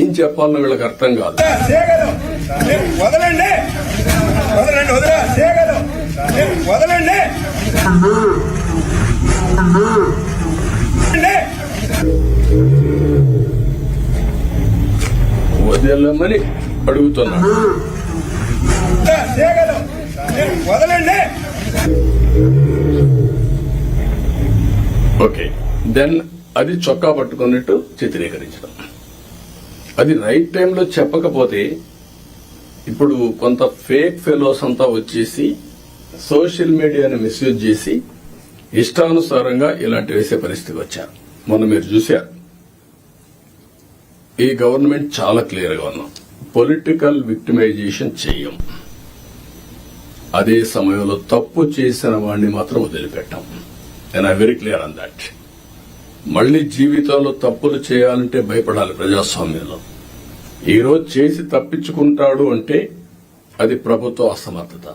ఏం చెప్పాలనో వీళ్ళకి అర్థం కాదు. వదలండి. వదిలేమని వదలండి. ఓకే. దెన్ అది చొక్కా పట్టుకున్నట్టు చిత్రీకరించడం. అది రైట్ టైంలో చెప్పకపోతే ఇప్పుడు కొంత ఫేక్ ఫెలోస్ అంతా వచ్చేసి సోషల్ మీడియాని మిస్యూజ్ చేసి ఇష్టానుసారంగా ఇలాంటి వేసే పరిస్థితి వచ్చారు. మొన్న మీరు చూశారు. ఈ గవర్నమెంట్ చాలా క్లియర్గా ఉన్నాం. పొలిటికల్ విక్టిమైజేషన్ చెయ్యం అదే సమయంలో తప్పు చేసిన వాడిని మాత్రం వదిలిపెట్టాం. And I very clear on that మళ్ళీ జీవితంలో తప్పులు చేయాలంటే భయపడాలి ప్రజాస్వామ్యంలో. ఈరోజు చేసి తప్పించుకుంటాడు అంటే అది ప్రభుత్వ అసమర్థత.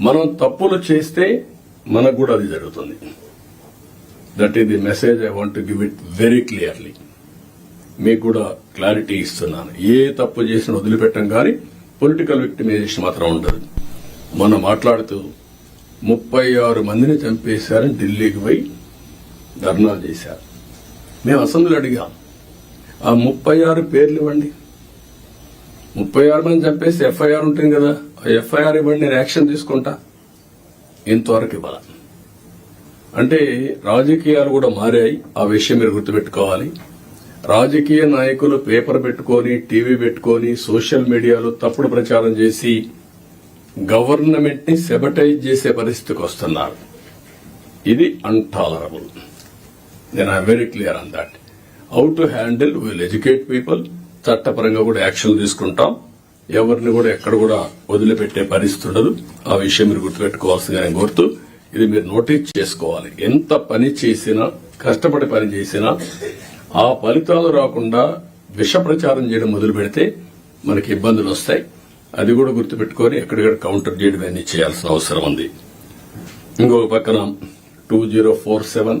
మనం తప్పులు చేస్తే మనకు కూడా అది జరుగుతుంది. దట్ ఈ the message I want give it very clearly మీకు కూడా క్లారిటీ ఇస్తున్నాను. ఏ తప్పు చేసినా వదిలిపెట్టం కానీ పొలిటికల్ విక్టిమైజేషన్ మాత్రం ఉండదు. మొన్న మాట్లాడుతూ ముప్పై ఆరు మందిని చంపేశారని ఢిల్లీకి పోయి ధర్నాలు చేశారు. మేము అసెంబ్లీలో అడిగాం. ఆ ముప్పై ఆరు పేర్లు ఇవ్వండి. ముప్పై ఆరు మంది చెప్పేసి ఎఫ్ఐఆర్ ఉంటుంది కదా ఆ ఎఫ్ఐఆర్ ఇవ్వండి నేను యాక్షన్ తీసుకుంటా. ఇంతవరకు ఇవ్వాల. అంటే రాజకీయాలు కూడా మారాయి ఆ విషయం మీరు గుర్తుపెట్టుకోవాలి. రాజకీయ నాయకులు పేపర్ పెట్టుకొని టీవీ పెట్టుకొని సోషల్ మీడియాలో తప్పుడు ప్రచారం చేసి గవర్నమెంట్ని సెబటైజ్ చేసే పరిస్థితికి వస్తున్నారు. ఇది అన్టాలరబుల్. నేను I'm very clear on that how to handle will educate people చట్టపరంగా కూడా యాక్షన్ తీసుకుంటాం. ఎవరిని కూడా ఎక్కడ కూడా వదిలిపెట్టే పరిస్థితి ఉండదు. ఆ విషయం మీరు గుర్తుపెట్టుకోవాల్సిందిగా నేను కోరుతూ ఇది మీరు నోటీస్ చేసుకోవాలి. ఎంత పని చేసినా కష్టపడి పని చేసినా ఆ ఫలితాలు రాకుండా విష ప్రచారం చేయడం మొదలు పెడితే మనకి ఇబ్బందులు వస్తాయి. అది కూడా గుర్తుపెట్టుకొని ఎక్కడికక్కడ కౌంటర్ చేయడం అన్ని చేయాల్సిన అవసరం ఉంది. ఇంకొక పక్కన two zero four seven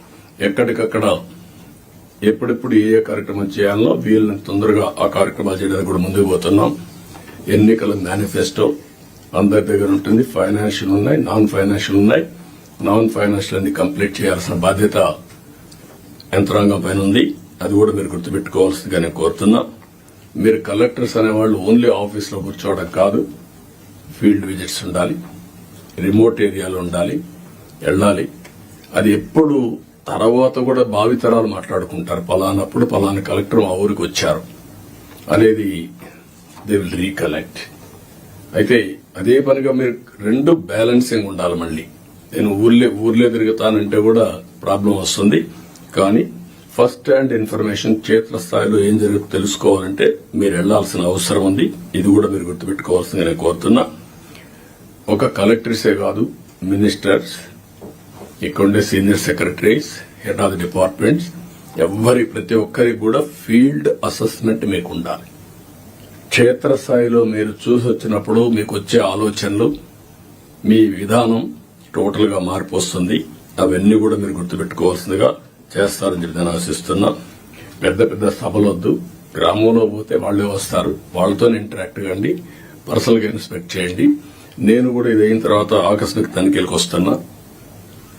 ఎక్కడికక్కడ ఎప్పుడెప్పుడు ఏ ఏ కార్యక్రమం చేయాలనో వీళ్ళని తొందరగా ఆ కార్యక్రమాలు చేయడానికి కూడా ముందుకు పోతున్నాం. ఎన్నికల మేనిఫెస్టో అందరి దగ్గర ఉంటుంది. ఫైనాన్షియల్ ఉన్నాయి నాన్ ఫైనాన్షియల్ ఉన్నాయి. నాన్ ఫైనాన్షియల్ అన్ని కంప్లీట్ చేయాల్సిన బాధ్యత యంత్రాంగం పైన ఉంది. అది కూడా మీరు గుర్తుపెట్టుకోవాల్సిందిగా నేను కోరుతున్నా. మీరు కలెక్టర్స్ అనేవాళ్ళు ఓన్లీ ఆఫీస్లో కూర్చోవడం కాదు. ఫీల్డ్ విజిట్స్ ఉండాలి. రిమోట్ ఏరియాలో ఉండాలి. వెళ్ళాలి. అది ఎప్పుడు తర్వాత కూడా భావితరాలు మాట్లాడుకుంటారు. పలానప్పుడు పలానా కలెక్టర్ మా ఊరికి వచ్చారు. అనేది దే విల్ రీకలెక్ట్ అయితే అదే పనిగా మీరు రెండు బ్యాలెన్సింగ్ ఉండాలి మళ్ళీ. నేను ఊర్లే ఊర్లే తిరుగుతానంటే కూడా ప్రాబ్లం వస్తుంది. కానీ ఫస్ట్ హ్యాండ్ ఇన్ఫర్మేషన్ క్షేత్రస్థాయిలో ఏం జరుగుతుందో తెలుసుకోవాలంటే మీరు వెళ్ళాల్సిన అవసరం ఉంది. ఇది కూడా మీరు గుర్తుపెట్టుకోవాల్సింది నేను కోరుతున్నా. ఒక కలెక్టర్సే కాదు మినిస్టర్స్ ఇక్కడుండే senior secretaries head of departments ఎవరి ప్రతి ఒక్కరికి కూడా ఫీల్డ్ అసెస్మెంట్ మీకు ఉండాలి క్షేత్రస్థాయిలో మీరు చూసి వచ్చినప్పుడు మీకు వచ్చే ఆలోచనలు మీ విధానం టోటల్గా మార్పు వస్తుంది. అవన్నీ కూడా మీరు గుర్తుపెట్టుకోవాల్సిందిగా చేస్తారని చెప్పి నేను ఆశిస్తున్నా. పెద్ద పెద్ద సభలొద్దు గ్రామంలో పోతే వాళ్ళే వస్తారు. వాళ్ళతో ఇంటరాక్ట్ కండి. పర్సనల్గా ఇన్స్పెక్ట్ చేయండి. నేను కూడా ఇదైన తర్వాత ఆకస్మిక తనిఖీలకు వస్తున్నా.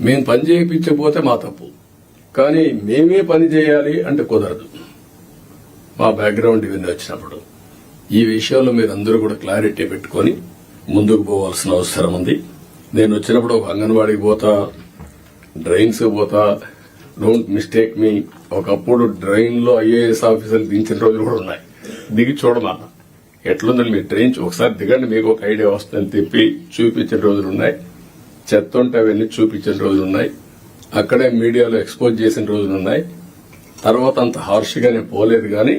మేము పని చేయించకపోతే మా తప్పు. కానీ మేమే పని చేయాలి అంటే కుదరదు. మా బ్యాక్గ్రౌండ్ ఇవన్నీ వచ్చినప్పుడు. ఈ విషయంలో మీరు అందరూ కూడా క్లారిటీ పెట్టుకొని ముందుకు పోవాల్సిన అవసరం ఉంది. నేను వచ్చినప్పుడు ఒక అంగన్వాడికి పోతా డ్రైన్స్ పోతా. డోంట్ మిస్టేక్ మీ ఒకప్పుడు డ్రైన్లో ఐఏఎస్ ఆఫీసర్లు దించిన రోజులు కూడా ఉన్నాయి. దిగి చూడమా? ఎట్లుందని మీరు డ్రైన్? ఒకసారి దిగండి మీకు ఒక ఐడియా వస్తుందని తిప్పి చూపించిన రోజులు ఉన్నాయి. చెత్త ఉంటే అవన్నీ చూపించిన రోజులు ఉన్నాయి అక్కడే మీడియాలో ఎక్స్పోజ్ చేసిన రోజులున్నాయి. తర్వాత అంత హార్ష్గా నేను పోలేదు కానీ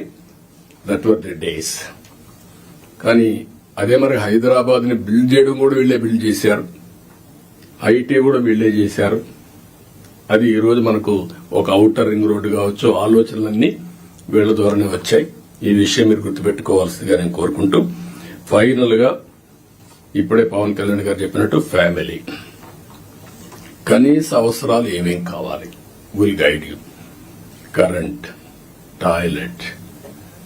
దట్ వర్ ది డేస్ కానీ అదే మరి హైదరాబాద్ని బిల్డ్ చేయడం కూడా వీళ్ళే బిల్డ్ చేశారు. ఐటీ కూడా వీళ్ళే చేశారు. అది ఈరోజు మనకు ఒక అవుటర్ రింగ్ రోడ్డు కావచ్చు ఆలోచనలన్నీ వీళ్ళ ద్వారానే వచ్చాయి. ఈ విషయం మీరు గుర్తుపెట్టుకోవాల్సిందిగా నేను కోరుకుంటూ ఫైనల్గా ఇప్పుడే పవన్ కళ్యాణ్ గారు చెప్పినట్టు ఫ్యామిలీ. కనీస అవసరాలు ఏమేం కావాలి? Will guide you current toilet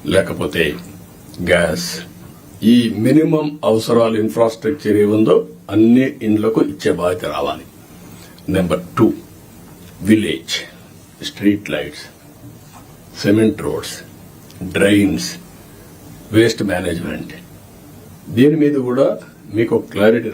లేకపోతే గ్యాస్. ఈ మినిమం అవసరాలు ఇన్ఫ్రాస్ట్రక్చర్ ఏముందో అన్ని ఇండ్లకు ఇచ్చే బాధ్యత రావాలి. Number two village street lights cement roads drains waste management దీని మీద కూడా మీకు క్లారిటీ